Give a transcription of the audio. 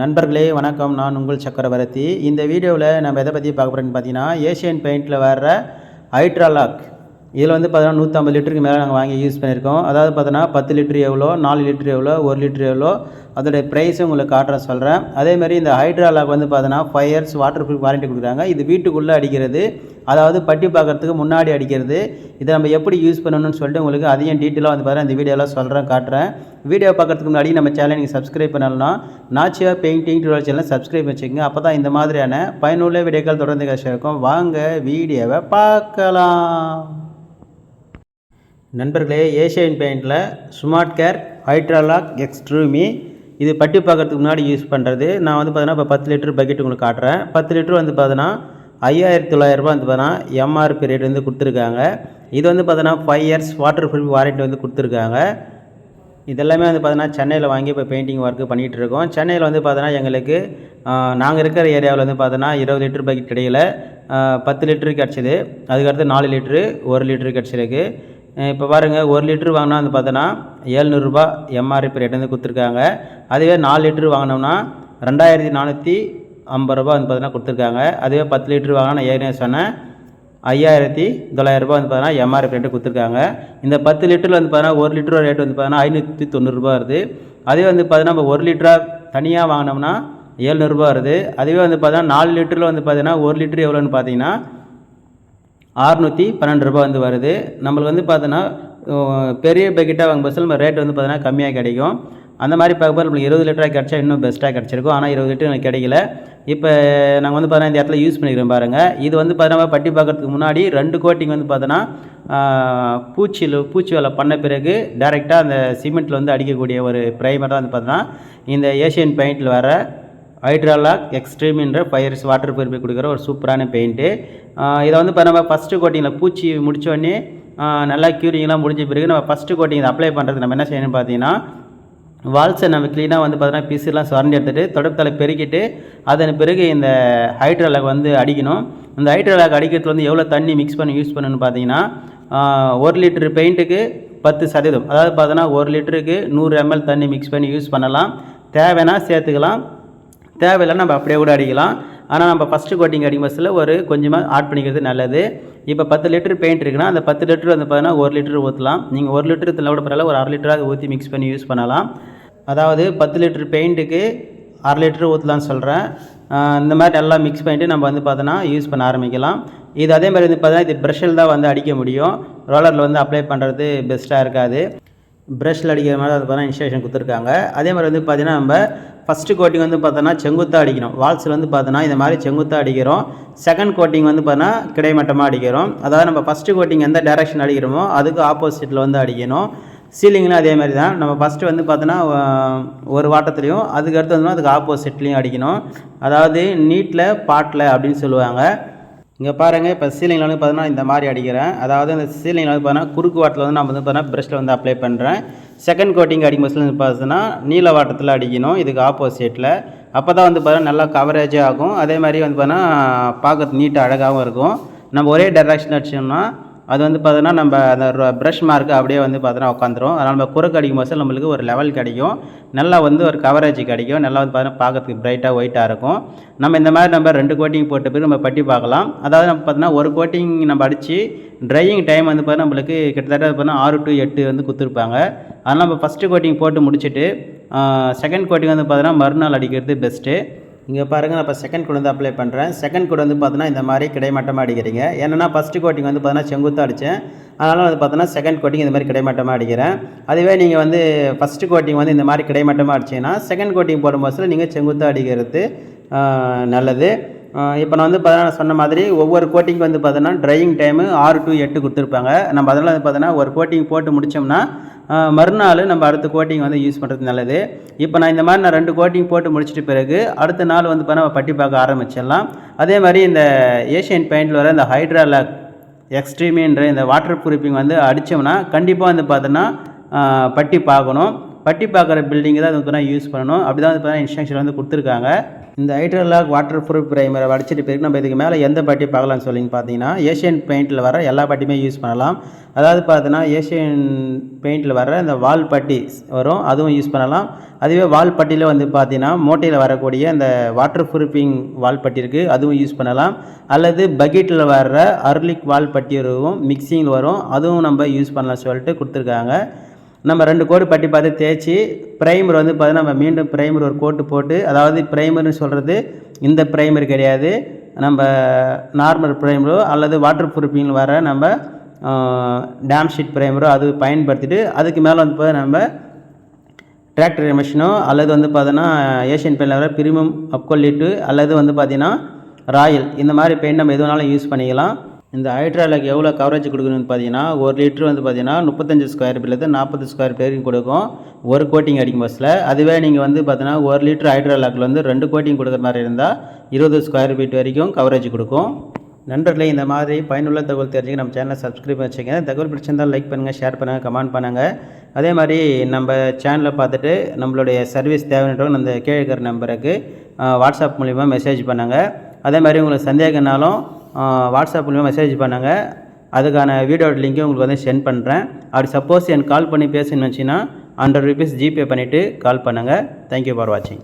நண்பர்களே வணக்கம். நான் உங்கள் சக்கரவர்த்தி. இந்த வீடியோவில் நம்ம எதை பற்றி பார்க்க போகிறேன்னு பார்த்தீங்கன்னா ஏஷியன் பெயிண்டில் வர்ற ஹைட்ராலாக் இதில் வந்து பார்த்தினா நூற்றம்பது லிட்டருக்கு மேலே நாங்கள் வாங்கி யூஸ் பண்ணியிருக்கோம். அதாவது பார்த்தோன்னா பத்து லிட்டர் எவ்வளோ நாலு லிட்டர் எவ்வளோ ஒரு லிட்டர் எவ்வளோ அதோடைய ப்ரைஸும் உங்களுக்கு காட்டுறேன் சொல்கிறேன் அதேமாதிரி இந்த ஹைட்ராலாக் வந்து பார்த்தோன்னா five years waterproof warranty கொடுக்குறாங்க. இது வீட்டுக்குள்ளே அடிக்கிறது அதாவது பட்டி பார்க்கறதுக்கு முன்னாடி அடிக்கிறது. இதை நம்ம எப்படி யூஸ் பண்ணணும்னு சொல்லிட்டு உங்களுக்கு அதையும் டீட்டெயிலாக வந்து பார்த்தீங்கன்னா இந்த வீடியோலாம் சொல்கிறேன் காட்டுறேன். வீடியோ பார்க்கறதுக்கு முன்னாடி நம்ம சேனல் நீங்கள் சப்ஸ்கிரைப் பண்ணலன்னா நாச்சியா பெயிண்டிங் டுவெல் சேனல் சப்ஸ்கிரைப் வச்சுக்கோங்க. அப்போ தான் இந்த மாதிரியான பயனுள்ள வீடியோக்கள் தொடர்ந்து கிடைச்சிருக்கும் வாங்க வீடியோவை பார்க்கலாம். நண்பர்களே ஏஷியன் பெயிண்டில் ஸ்மார்ட் கேர் ஹைட்ராலாக் எக்ஸ்ட்ரூமி இது பட்டி பார்க்கறதுக்கு முன்னாடி யூஸ் பண்ணுறது நான் வந்து பார்த்தீங்கன்னா இப்போ பத்து லிட்டர் பக்கெட் உங்களுக்கு காட்டுறேன். பத்து லிட்டர் வந்து பார்த்தீங்கன்னா ஐயாயிரத்தி தொள்ளாயிரரூபா வந்து பார்த்தீங்கன்னா எம்ஆர்பி ரேட் வந்து கொடுத்துருக்காங்க. இது வந்து பார்த்தீங்கன்னா five years waterproof warranty வந்து கொடுத்துருக்காங்க. இதெல்லாமே வந்து பார்த்தீங்கன்னா சென்னையில் வாங்கி இப்போ பெயிண்டிங் ஒர்க்கு பண்ணிகிட்டு இருக்கோம். சென்னையில் வந்து பார்த்தீங்கன்னா எங்களுக்கு நாங்கள் இருக்கிற ஏரியாவில் வந்து பார்த்தோன்னா இருபது லிட்டர் பக்கெட் இடையில் பத்து லிட்டரு கிடச்சிது. அதுக்கடுத்து நாலு லிட்ரு ஒரு லிட்ரு கிடச்சிருக்கு. இப்போ பாருங்கள் ஒரு லிட்ரு வாங்கினா வந்து பார்த்தோன்னா ஏழ்நூறுரூபா எம்ஆர்பி ரேட்டு வந்து கொடுத்துருக்காங்க. அதுவே நாலு லிட்ரு வாங்கினோம்னா ரெண்டாயிரத்தி நானூற்றி ஐம்பது ரூபா வந்து பார்த்தீங்கன்னா கொடுத்துருக்காங்க. அதுவே பத்து லிட்ரு வாங்கினா நான் ஏற்கனவே சொன்னேன் ஐயாயிரத்தி தொள்ளாயிரரூபா வந்து பார்த்தீங்கன்னா எம்ஆர்பி ரேட்டு கொடுத்துருக்காங்க. இந்த பத்து லிட்டரில் வந்து பார்த்தீங்கன்னா ஒரு லிட்டர் ரேட் வந்து பார்த்தீங்கன்னா ஐநூற்றி தொண்ணூறுரூபா வருது. அதே வந்து பார்த்தீங்கன்னா நம்ம ஒரு லிட்டராக தனியாக வாங்கினோம்னா ஏழ்நூறுபா வருது. அதுவே வந்து பார்த்தீங்கன்னா நாலு லிட்டரில் வந்து பார்த்தீங்கன்னா ஒரு லிட்டர் எவ்வளோன்னு பார்த்தீங்கன்னா அறுநூற்றி பன்னெண்டு ரூபா வந்து வருது. நம்மளுக்கு வந்து பார்த்தோன்னா பெரிய பக்கெட்டாக வாங்கும் பஸ்ஸில் நம்ம ரேட் வந்து பார்த்தோன்னா கம்மியாக கிடைக்கும். அந்த மாதிரி பார்க்கும்போது நம்மளுக்கு இருபது லிட்டராக கிடச்சா இன்னும் பெஸ்ட்டாக கிடச்சிருக்கும். ஆனால் இருபது லிட்டர் எனக்கு கிடைக்கல. இப்போ நாங்கள் வந்து பார்த்தோன்னா இந்த இடத்துல யூஸ் பண்ணிக்கிறோம் பாருங்கள் இது வந்து பார்த்தோன்னா பட்டி பார்க்கறதுக்கு முன்னாடி ரெண்டு கோட்டிங் வந்து பார்த்தோன்னா பூச்சியில் பூச்சி வேலை பண்ண பிறகு டேரெக்டாக அந்த சிமெண்ட்டில் வந்து அடிக்கக்கூடிய ஒரு ப்ரைமர் தான் வந்து பார்த்தோன்னா இந்த ஏஷியன் பெயிண்டில் வர ஹைட்ராலாக் எக்ஸ்ட்ரீம்ன்ற ஃபயர்ஸ் வாட்டர் பியூரிஃபை கொடுக்குற ஒரு சூப்பரான பெயிண்ட்டு இதை வந்து இப்போ நம்ம ஃபஸ்ட்டு கோட்டிங்கில் பூச்சி முடித்தோடனே நல்லா க்யூரிங்லாம் முடிஞ்ச பிறகு நம்ம ஃபஸ்ட்டு கோட்டிங் இதை அப்ளை பண்ணுறது நம்ம என்ன செய்யணும்னு பார்த்தீங்கன்னா வால்ஸை நம்ம க்ளீனாக வந்து பார்த்தீங்கன்னா பீஸெல்லாம் சுரண்டி எடுத்துகிட்டு தொடப்பத்தலை பெருக்கிட்டு அதன் பிறகு இந்த ஹைட்ராலாக் வந்து அடிக்கணும். இந்த ஹைட்ராலாக் அடிக்கிறதுல வந்து எவ்வளோ தண்ணி மிக்ஸ் பண்ணி யூஸ் பண்ணணும்னு பார்த்தீங்கன்னா ஒரு லிட்டரு பெயிண்ட்டுக்கு பத்து சதவீதம். அதாவது பார்த்தோன்னா ஒரு லிட்டருக்கு நூறு எம்எல் தண்ணி மிக்ஸ் பண்ணி யூஸ் பண்ணலாம். தேவைன்னா சேர்த்துக்கலாம். தேவையில்லை நம்ம அப்படியே கூட அடிக்கலாம். ஆனால் நம்ம ஃபஸ்ட்டு கோட்டிங் அடிக்கும் பஸ்ஸில் ஒரு கொஞ்சமாக ஆட் பண்ணிக்கிறது நல்லது. இப்போ பத்து லிட்டர் பெயிண்ட் இருக்குன்னா அந்த பத்து லிட்டர் வந்து பார்த்தீங்கன்னா ஒரு லிட்டர் ஊற்றலாம் நீங்கள் ஒரு லிட்டர் இதில் கூட பரவாயில்ல ஒரு அரை லிட்டராக ஊற்றி மிக்ஸ் பண்ணி யூஸ் பண்ணலாம். அதாவது பத்து லிட்டர் பெயிண்ட்டுக்கு அரை லிட்டர் ஊற்றலான்னு சொல்கிறேன் இந்த மாதிரி நல்லா மிக்ஸ் பண்ணிவிட்டு நம்ம வந்து பார்த்தோன்னா யூஸ் பண்ண ஆரம்பிக்கலாம். இது அதே மாதிரி வந்து பார்த்தீங்கன்னா இது ப்ரஷில் தான் வந்து அடிக்க முடியும். ரோலரில் வந்து அப்ளை பண்ணுறது பெஸ்ட்டாக இருக்காது. ப்ரஷில் அடிக்கிற மாதிரி அது பார்த்தீங்கன்னா இன்ஸ்ட்ரக்ஷன் கொடுத்துருக்காங்க. அதே மாதிரி வந்து பார்த்தீங்கன்னா நம்ம ஃபஸ்ட்டு கோட்டிங் வந்து பார்த்தோன்னா செங்குத்தாக அடிக்கணும் வால்ஸில் வந்து பார்த்தோன்னா இந்த மாதிரி செங்குத்தாக அடிக்கிறோம். செகண்ட் கோட்டிங் வந்து பார்த்தோன்னா கிடைமட்டமாக அடிக்கிறோம். அதாவது நம்ம ஃபஸ்ட்டு கோட்டிங் எந்த டேரெக்ஷன் அடிக்கிறோமோ அதுக்கு ஆப்போசிட்டில் வந்து அடிக்கணும். சீலிங்லாம் அதே மாதிரி தான். நம்ம ஃபஸ்ட்டு வந்து பார்த்தோன்னா ஒரு வாட்டத்துலேயும் அதுக்கு அடுத்து வந்து அதுக்கு ஆப்போசிட்லேயும் அடிக்கணும். அதாவது நீட்டில் பாட்டில் அப்படின்னு சொல்லுவாங்க. இங்கே பாருங்கள் இப்போ சீலிங்கில் வந்து பார்த்தோன்னா இந்த மாதிரி அடிக்கிறேன். அதாவது இந்த சீலிங்கில் வந்து பார்த்தோன்னா குறுக்கு வாட்டில் வந்து நான் வந்து பார்த்தோன்னா ப்ரெஷ்ஷில் வந்து அப்ளை பண்ணுறேன் செகண்ட் கோட்டிங் அடிக்கும் பஸ்ஸில் வந்து பார்த்தோன்னா நீல வாட்டத்தில் அடிக்கணும் இதுக்கு ஆப்போசிட்டில் அப்போ தான் வந்து பார்த்தீங்கன்னா நல்லா கவரேஜே ஆகும். அதே மாதிரி வந்து பார்த்தோன்னா பார்க்கறது நீட்டாக அழகாகவும் இருக்கும். நம்ம ஒரே டைரக்ஷன் அடிச்சோம்னா அது வந்து பார்த்தோன்னா நம்ம அந்த ப்ரஷ் மார்க்கு அப்படியே வந்து பார்த்தோன்னா உட்காந்துரும் அதனால் நம்ம குறுக்கு அடிக்கும் போது நம்மளுக்கு ஒரு லெவல் கிடைக்கும். நல்லா வந்து ஒரு கவரேஜ் கிடைக்கும். நல்லா வந்து பார்த்தோன்னா பார்க்கறதுக்கு பிரைட்டாக ஒயிட்டாக இருக்கும். நம்ம இந்த மாதிரி நம்ம ரெண்டு கோட்டிங் போட்ட பிறகு நம்ம பட்டி பார்க்கலாம். அதாவது நம்ம பார்த்தோன்னா ஒரு கோட்டிங் நம்ம அடித்து ட்ரையிங் டைம் வந்து பார்த்தா நம்மளுக்கு கிட்டத்தட்ட பார்த்தோன்னா ஆறு டு எட்டு வந்து கொடுத்துருப்பாங்க. அதனால் நம்ம ஃபஸ்ட்டு கோட்டிங் போட்டு முடிச்சுட்டு செகண்ட் கோட்டிங் வந்து பார்த்தோன்னா மறுநாள் அடிக்கிறது பெஸ்ட்டு இங்கே பாருங்கள் நான் இப்போ செகண்ட் கோட் வந்து அப்ளை பண்ணுறேன் செகண்ட் கோட் வந்து பார்த்தோன்னா இந்த மாதிரி கிடைமட்டமாக அடிக்கிறீங்க. ஏன்னா ஃபஸ்ட்டு கோட்டிங் வந்து பார்த்தோன்னா செங்குத்தாக அடித்தேன் அதனால் வந்து பார்த்தோன்னா செகண்ட் கோட்டிங் இந்த மாதிரி கிடைமட்டமாக அடிக்கிறேன். அதுவே நீங்கள் வந்து ஃபஸ்ட்டு கோட்டிங் வந்து இந்த மாதிரி கிடைமட்டமாக அடிச்சிங்கன்னா செகண்ட் கோட்டிங் போடும் பஸ்ஸில் நீங்கள் செங்குத்தாக அடிக்கிறது நல்லது. இப்போ நான் வந்து பார்த்தோன்னா சொன்ன மாதிரி ஒவ்வொரு கோட்டிங் வந்து பார்த்தோன்னா ட்ரையிங் டைமு ஆறு டு எட்டு கொடுத்துருப்பாங்க. நம்ம அதனால் வந்து பார்த்தோன்னா ஒரு கோட்டிங் போட்டு முடித்தோம்னா மறுநாள் நம்ம அடுத்த கோட்டிங் வந்து யூஸ் பண்ணுறது நல்லது. இப்போ நான் இந்த மாதிரி நான் ரெண்டு கோட்டிங் போட்டு முடிச்சிட்ட பிறகு அடுத்த நாள் வந்து பார்த்தா பட்டி பார்க்க ஆரம்பிச்சிடலாம். அதே மாதிரி இந்த ஏஷியன் பெயிண்டில் வர இந்த ஹைட்ராலாக் எக்ஸ்ட்ரீமின்ற இந்த வாட்டர் ப்ரூஃபிங் வந்து அடித்தோம்னா கண்டிப்பாக வந்து பார்த்தோன்னா பட்டி பார்க்கணும். பட்டி பார்க்குற பில்டிங்கை தான் வந்து யூஸ் பண்ணணும். அப்படி தான் வந்து பார்த்தீங்கன்னா இன்ஸ்ட்ரக்ஷன் வந்து கொடுத்துருக்காங்க. இந்த ஹைட்ரலாக் வாட்டர் ப்ரூஃப் பிரைமரை வடிச்சிட்டு பிறகு நம்ம இதுக்கு மேலே எந்த பட்டி பார்க்கலாம்னு சொல்லி பார்த்தீங்கன்னா ஏஷியன் பெயிண்டில் வர எல்லா பட்டியுமே யூஸ் பண்ணலாம். அதாவது பார்த்தீங்கன்னா ஏஷியன் பெயிண்டில் வர இந்த வால் பட்டி வரும் அதுவும் யூஸ் பண்ணலாம். அதுவே வால் பட்டியில் வந்து பார்த்தீங்கன்னா மோட்டையில் வரக்கூடிய இந்த வாட்டர் ப்ரூஃபிங் வால் பட்டி இருக்குது அதுவும் யூஸ் பண்ணலாம். அல்லது பக்கெட்டில் வர்ற அர்லிக் வால் பட்டி வரும் மிக்சிங் வரும் அதுவும் நம்ம யூஸ் பண்ணலாம் சொல்லிட்டு கொடுத்துருக்காங்க. நம்ம ரெண்டு கோடு பட்டி பார்த்து தேய்ச்சி ப்ரைமர் வந்து பார்த்தீங்கன்னா நம்ம மீண்டும் ப்ரைமர் ஒரு கோட்டு போட்டு அதாவது ப்ரைமர்னு சொல்கிறது இந்த ப்ரைமர் கிடையாது. நம்ம நார்மல் ப்ரைமரோ அல்லது வாட்டர் ப்ரூஃபிங்கில் வர நம்ம டேம் ஷீட் ப்ரைமரோ அது பயன்படுத்திட்டு அதுக்கு மேலே வந்து பார்த்தா நம்ம டிராக்டர் மிஷினோ அல்லது வந்து பார்த்தோன்னா ஏஷியன் பெயிண்டில் வர பிரிமியம் அப்கொல்லிட்டு அல்லது வந்து பார்த்தீங்கன்னா ராயல் இந்த மாதிரி பெயிண்ட் நம்ம எது வேணாலும் யூஸ் பண்ணிக்கலாம். இந்த ஹைட்ராலுக்கு எவ்வளோ கவரேஜ் கொடுக்கணும்னு பார்த்தீங்கன்னா ஒரு லிட்டர் வந்து பார்த்தீங்கன்னா முப்பத்தஞ்சு ஸ்கொயர் ஃபீட்லேருந்து நாற்பது ஸ்கொயர் ஃபீட் கொடுக்கும். ஒரு கோட்டிங் அடிக்கும் பஸ்ஸில் அதுவே நீங்கள் வந்து பார்த்தீங்கன்னா ஒரு லிட்டர் ஹைட்ராலாக்கில் வந்து ரெண்டு கோட்டிங் கொடுக்குற மாதிரி இருந்தால் இருபது ஸ்கொயர் ஃபீட் வரைக்கும் கவரேஜ் கொடுக்கும். நண்பர்களே இந்த மாதிரி பயனுள்ள தகவல் தெரிஞ்சுக்க நம்ம சேனலை சப்ஸ்கிரைப் பண்ணி வச்சுங்க தகவல் பிடிச்சிருந்தால் லைக் பண்ணுங்கள் ஷேர் பண்ணுங்கள் கமெண்ட் பண்ணுங்கள் அதே மாதிரி நம்ம சேனலை பார்த்துட்டு நம்மளுடைய சர்வீஸ் தேவைன்றவங்க அந்த கீழே நம்பருக்கு வாட்ஸ்அப் மூலிமா மெசேஜ் பண்ணுங்கள் அதே மாதிரி உங்களுக்கு சந்தேகம்னாலும் வாட்ஸ்அப் மூலிமா மெசேஜ் பண்ணுங்கள் அதுக்கான வீடியோட லிங்க்கை உங்களுக்கு வந்து சென்ட் பண்ணுறேன் அப்படி சப்போஸ் எனக்கு கால் பண்ணி பேசணுன்னு வச்சிங்கன்னா ஹண்ட்ரட் ருபீஸ் ஜிபே பண்ணிவிட்டு கால் பண்ணுங்கள் தேங்க்யூ ஃபார் வாட்சிங்